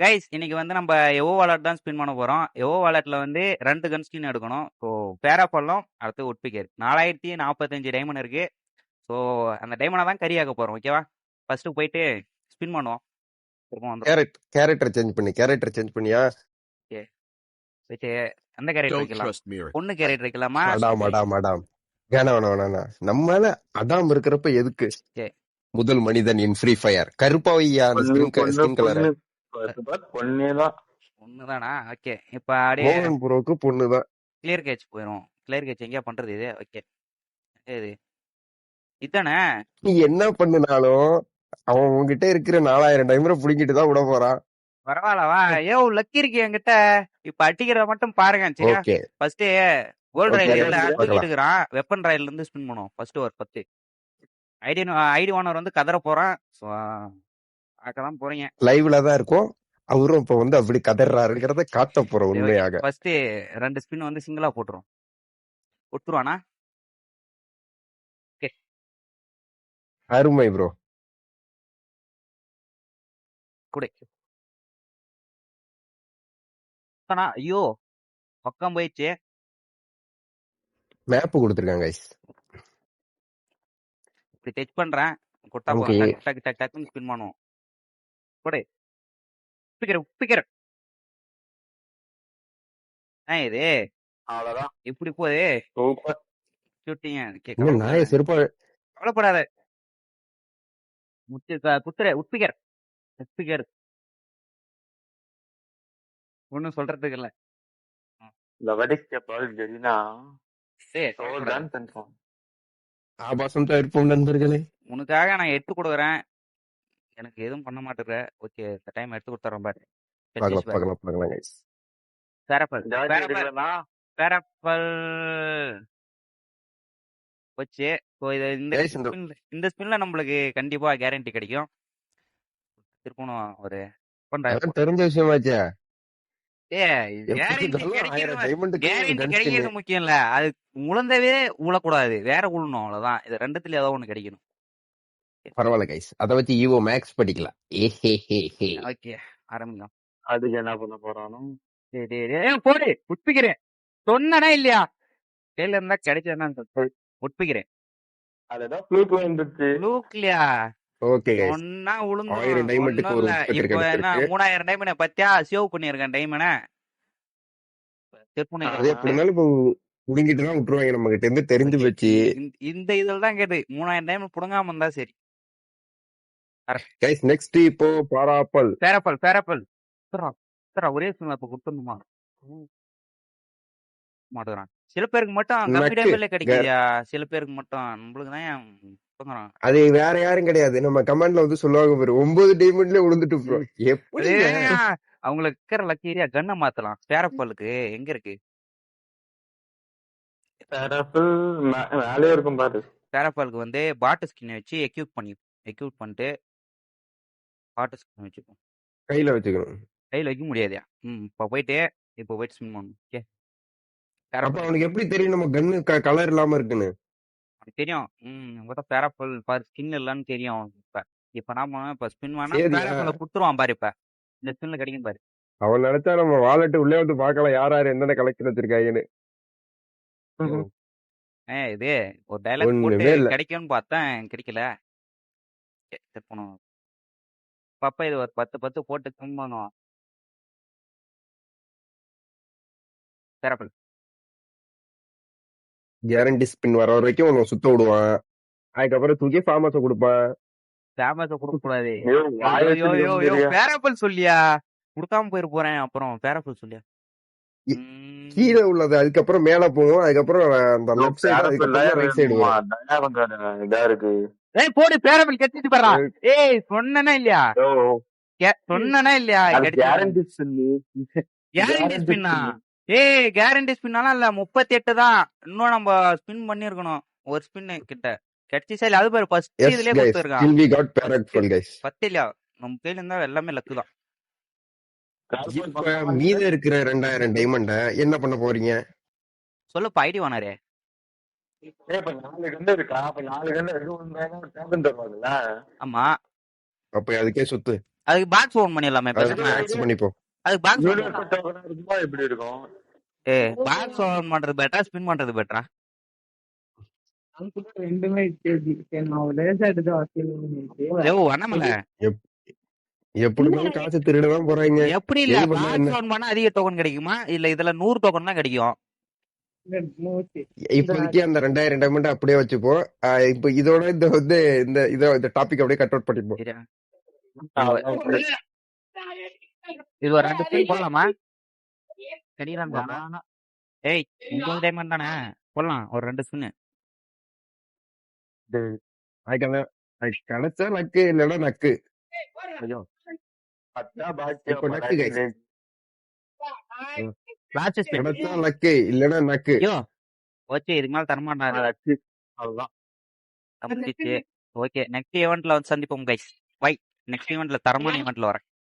Guys இன்னைக்கு வந்து நம்ம எவோ வாலெட் தான் ஸ்பின் பண்ண போறோம். எவோ வாலெட்ல வந்து ரெண்டு கன் ஸ்கின் எடுக்கணும். ஸோ பேராப்பள்ளம் அடுத்து உட்பிகர் நாலாயிரத்தி நாற்பத்தஞ்சு டைமண்ட் இருக்கு. ஸோ அந்த டைமண்டை தான் கரியாக்க போறோம் ஓகேவா ஃபர்ஸ்ட் போயிட்டு ஸ்பின் பண்ணுவோம். கேரட் கேரக்டர் சேஞ்ச் பண்ணி. கேரக்டர் சேஞ்ச் பண்ணியா? போயிட்டு அந்த கேரக்டர் Don't வைக்கலாம். பொண்ணு கேரக்டர் வைக்கலாமா? அடாம் அடாம் அடாம். வேணாம் வேணாம் வேணாம் வேணாம். நம்ம மேல அடாம் இருக்கிறப்ப எதுக்கு. முதல் மனிதன் இன் ஃப்ரீ ஃபயர் கருப்பாவையா ஸ்கின் கலர் பொண்ணேதான் பொண்ணுதானா? ஓகே. இப்போ அப்படியே ப்ரோக்கு பொண்ணுதான். கிளியர் கேட்ச் போயிடும் கிளியர் கேட்ச் எங்கேயா பண்றது இது? ஓகே. இது. இதானே? நீ என்ன பண்ணினாலும் அவன் உன்கிட்ட இருக்கிற நாலாயிரம் டைமரை புடிங்கிட்டு தான் விட போறான். பரவாயில்லவா ஏ லக்கி இருக்கு என்கிட்ட. இப்ப அடிக்கிறத மட்டும் பாருங்க சரியா? ஃபர்ஸ்ட் கோல்டு ராயில் வெப்பன் ராயில இருந்து ஸ்பின் பண்ணுவோம் ஃபர்ஸ்ட் ஒரு பத்து. ஐடி ஐடி ஓனர் வந்து கதற போறான். பார்க்கலாம் போறீங்க. லைவ்ல தான் இருக்கும். அவரும் இப்ப வந்து அப்படி கதறாருங்கிறத காட்ட போறோம் உண்மையாக. ஃபர்ஸ்ட் ரெண்டு ஸ்பின் வந்து சிங்கிளா போட்டுரும் கொடுத்துருவானா அருமை ப்ரோ கொடு. ஐயோ பக்கம் போயிடுச்சு. மேப் கொடுத்துருக்காங்க guys. இப்படி டச் பண்றேன். டக்கு டக்கு டக்கு டக்குன்னு ஸ்பின் பண்ணுவோம். கொடு. உப்பிக்கிற உப்பிக்கிற. இது? அவ்வளவுதான் இப்படி போகுது நாய செருப்பா கவலைப்படாத. முத்து குத்துற உட்பிகர் உட்பிகர் ஒன்னும் சொல்றதுக்கு இல்ல. ஆபாசம் தவிர்ப்போம் நண்பர்களே. உனக்காக நான் எடுத்து கொடுக்குறேன். எனக்கு எதுவும் பண்ண மாட்டேற ஓகே இந்த டைம் எடுத்து கொடுத்துறேன் பாரு. பார்க்கலாம் பார்க்கலாம் பார்க்கலாம் guys. பேரப்பல் பேரப்பல் எடுக்கலனா பேரப்பல் இது இந்த Guys, இந்த- spin- இந்த ஸ்பின்ல நம்மளுக்கு கண்டிப்பா கேரண்டி கிடைக்கும். திருப்பணும் ஒரு பண்றாரு அதான் தெரிஞ்ச விஷயமாச்சே ஏய் எப்படி கேரண்டி இருந்தாலும் ஆயிரம் கிடைக்கிறது டைமண்டுக்கு கேரண்டி கன் கிடைக்கிறது முக்கியம் இல்ல அது உழந்தவே உழக்கூடாது வேற உழணும் அவ்வளவுதான். இது ரெண்டுத்துல ஏதோ ஒண்ணு கிடைக்கணும். பரவாயில்ல கைஸ் அத வச்சு ஈவோ மேக்ஸ் படிக்கலாம் ஏ ஹே ஹே ஹே ஓகே ஆரம்பிக்கலாம். அதுக்கு என்ன பண்ண போறானோ? டேய், டேய், டேய், ஏய், போடு. உட்பிக்கிறேன். சொன்னனா இல்லையா? கையில இருந்தா கிடைச்சா உட்பிக்கிறேன். அதுதான் ஃப்ளூக் வந்துருச்சு லூக்லியா ஓகே ஒன்னா உளுந்து ஆயிரம் ஒரு இப்போ என்ன. மூணாயிரம் டைமண்ட் பத்தியா? சேவ் பண்ணிருக்கேன் டைமண்ட் திருப்பணி அது இப்போ புடுங்கிட்டு தான் விட்டுருவாங்க நம்ம கிட்ட இருந்து தெரிஞ்சு வச்சு இந்த- இந்த இதுல தான் கேட்டு மூணாயிரம் டைம் புடுங்காம இருந்தா சரி. கைஸ் நெக்ஸ்ட் இப்போ பாராப்பல். பேரப்பல் பேரப்பல். தரா ஒரே சின்ன இப்ப கொடுத்துருமா மாட்டுறான் சில பேருக்கு மட்டும் கம்மி. டைம்ல கிடைக்குதுயா சில பேருக்கு மட்டும் நம்மளுக்கு தான் அது வேற யாரும் கிடையாது. நம்ம கமெண்ட்ல வந்து சொல்லுவாங்க பாரு ஒன்பது டைமண்ட்ல விழுந்துட்டு ப்ரோ எப்படி அவங்களுக்கு இருக்கிற லக்கி ஏரியா கண்ணை மாத்தலாம். பேரப்பலுக்கு எங்க இருக்கு? டெரபிள் மேலே இருக்கும் பாரு. பேரப்பாலுக்கு வந்து பாட்டு ஸ்கின் வச்சு எக்யூப் பண்ணி எக்யூப் பண்ணிட்டு பாட்டு ஸ்கின் வச்சுப்போம். கையில வச்சுக்கணும். கையில் வைக்க முடியாதுயா ம் இப்போ போயிட்டு இப்போ போயிட்டு ஸ்பின் பண்ணணும் ஓகே? அப்ப அவனுக்கு எப்படி தெரியும்? நம்ம கன்னு கலர் இல்லாம இருக்குன்னு. அவனுக்கு தெரியும். ம் உங்கள்கிட்ட பேரப்பால் பாரு ஸ்கின் இல்லைன்னு தெரியும் அவனுக்கு இப்போ. இப்போ நாம இப்போ ஸ்பின் வேணா? பேரப்பால கொடுத்துருவான் பாரு இப்போ. இந்த ஸ்பின்ல கிடைக்கும் பாரு. அவன் நினைச்சா நம்ம வாலெட் உள்ளே வந்து பார்க்கலாம். யார் யார் என்னென்ன கலெக்ஷன் வச்சிருக்காங்கன்னு. ஏ இது ஒரு டைலாக் போட்டு. கிடைக்கும்னு பார்த்தேன். கிடைக்கல. திருப்பணும் பாப்பா இது ஒரு பத்து பத்து போட்டு கும்பணும். பேரப்பால் கேரண்டி ஸ்பின் வர வரைக்கும் உன்னை சுத்த விடுவான். அதுக்கப்புறம் தூக்கி ஃபார்மஸ கொடுப்பான். ஃபேமஸை கொடுக்க கூடாது. ஐயோ, வாயை யோ யோ யோ வச்சிருக்க பேரப்பல் சொல்லியா? கொடுக்காம போயிரு போறேன். அப்புறம் பேரப்பல் சொல்லியா? இ- ம், கீழே உள்ளது. அதுக்கப்புறம் மேல போகும். அதுக்கப்புறம் அந்த லெஃப்ட் சைடு அதுக்கப்புறம் ரைட் சைடு வரும். இதா இருக்கு. ஏய் போடு பேரப்பல் கெட்டிட்டு போறா ஏய். சொன்னனா இல்லையா? சொன்னனா இல்லையா? சொல்லு. கேரண்டி guarantee ஸ்பின்னா சொல்லு. ஏய் கேரண்டி ஸ்பின்னாலாம் இல்ல முப்பத்தி எட்டு தான். இன்னும் நம்ம ஸ்பின் பண்ணிருக்கணும். ஒரு ஸ்பின் கிட்ட கிடைச்சி சரி அது பாரு ஃபர்ஸ்ட் இதுலயே கைஸ் கொடுத்துருக்கான் ஸ்டில் வி காட் பேரக்ஃபுல் கைஸ் பத்து இல்லையா? நம்ம கையில இருந்தா எல்லாமே லக்கு தான். இப்ப மீத இருக்கிற ரெண்டாயிரம் டைமண்ட என்ன பண்ண போறீங்க? சொல்லுப்பா ஐடி ஏய், இப்ப நாலு கண்டு இருக்கா? அப்ப நாலு கண்டு எது வந்தாலும் டோக்கன் தருவாங்கல்ல ஆமா. அப்ப அதுக்கே சுத்து. அதுக்கு பாக்ஸ் ஓன் பண்ணிடலாமே பேசாம ஆக்ஸ் பண்ணிப்போம். அதுக்கு பாக்ஸ் ஓன் யூனிவர்சல் டோக்கனா இருக்குமா? எப்படி இருக்கும்? ஏ பாக்ஸ் ஓன் பண்றது பெட்டரா ஸ்பின் பண்றது பெட்டரா ரெண்டுமே கேஜி சரி நான் லேசா எடுத்து வசூல் ஏ அண்ணாமலை எப்படி இருந்தாலும் காசு திருடதான் போறாங்க. எப்படி இல்ல? பாக்ஸ் ஓன் பண்ணா அதிக டோக்கன் கிடைக்குமா? இல்ல இதுல நூறு டோக்கன் தான் கிடைக்கும்? இப்போதைக்கு அந்த ரெண்டாயிரம் டைமண்ட் அப்படியே வச்சுப்போம் இப்போ இதோட இந்த வந்து இந்த இதோ இந்த டாபிக் அப்படியே கட் அவுட் பண்ணிப்போம்? இது ஒரு ரெண்டு ஸ்பின் போடலாமா? சரிதான் ஏய் உங்க டைமண்ட் தானே? போடலாம் ஒரு ரெண்டு ஸ்பின் அதுக்கு அந்த அது கிடைச்சா நக்கு இல்லைன்னா நக்கு. ஐயோ. பத்தா பாக்கி நக்கு கிடைச்சா நக்கு இல்லைன்னா நக்கு ஐயோ ஓகே இதுக்கு மேல தரமாட்டாரு அவ்வளவுதான். முடிச்சிச்சு ஓகே நெக்ஸ்ட் ஈவெண்ட்ல வந்து சந்திப்போம் கைஸ் பை நெக்ஸ்ட் ஈவெண்ட்ல தரமான ஈவெண்ட்ல வரேன்.